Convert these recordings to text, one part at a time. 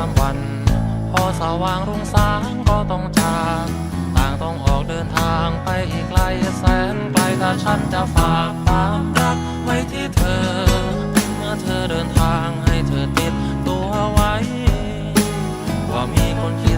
ามวัน พอสว่างรุ่งสางก็ต้องจากต่างต้องออกเดินทางไปอีกไกลแสนไกลถ้าฉันจะฝากความรักไว้ที่เธอ เมื่อเธอเดินทางให้เธอติดตัวไว้ ว่ามีคนคิด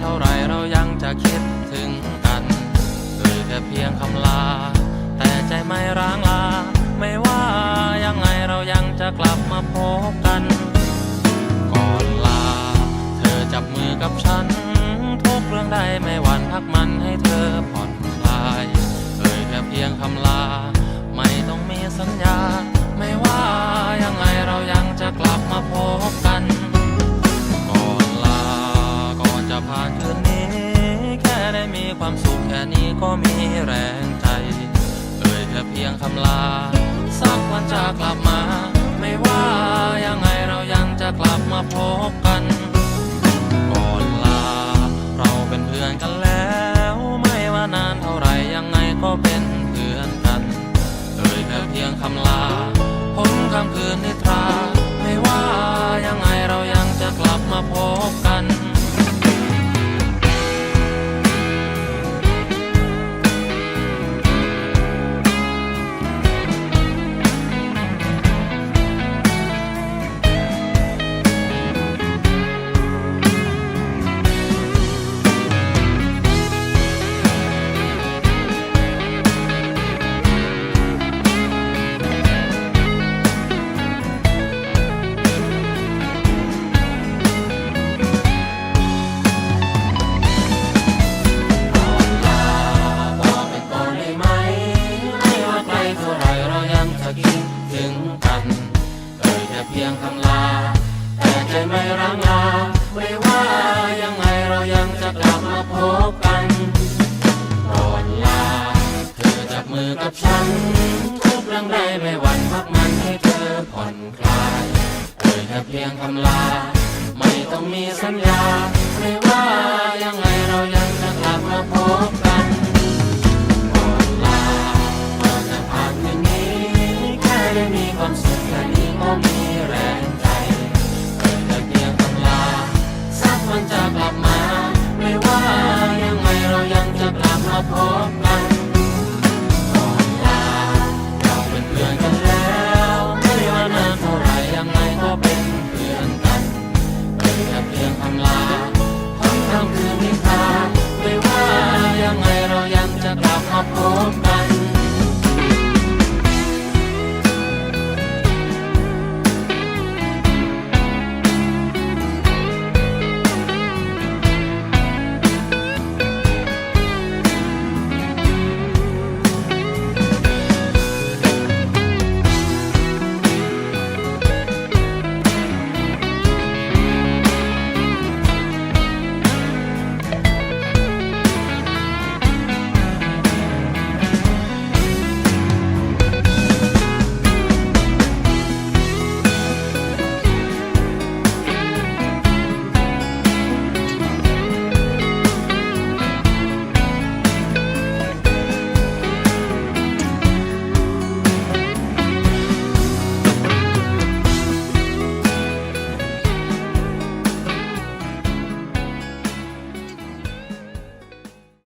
เท่าไรเรายังจะคิดถึงกันเอ่ยแค่เพียงคำลา แต่ใจไม่ร้างลา ไม่ว่ายังไงเรายังจะกลับมาพบ แค่นี้ก็มีแรงใจ เอ่ยแค่เพียงคำลา สักวันจะกลับมา ไม่ว่ายังไงเรายังจะกลับมาพบกัน ก่อนลา เราเป็นเพื่อนกันแล้ว ไม่ว่านานเท่าไหรยังไงก็เป็นเพื่อนกัน เอ่ยแค่เพียงคำลาพ้นคำคืนนิทรา ไม่ว่ายังไงเรายังจะกลับมาพบกัน ใจไม่ร้างลาไม่ว่ายังไงเรายังจะกลับมาพบกันก่อนลาเธอจับมือกับฉัน ทุกเรื่องใดไม่หวั่นพักมันให้เธอผ่อนคลายเอ่ยแค่เพียงคำลา ไม่ต้องมีสัญญา ไม่ว่ายังไงเรายังจะกลับมาพบกันก่อนลาก่อนจะผ่านคืนนี้แค่ได้มีความสุข พบกันก่อนลาเราเป็นเพื่อนกันแล้วไม่ว่านานเท่าไรยังไงก็เป็นเพื่อนกันเอ่ยแค่เพียงคำลาพ้นคำคืนนิทราไม่ว่ายังไงเรายังจะกลับมาพบกัน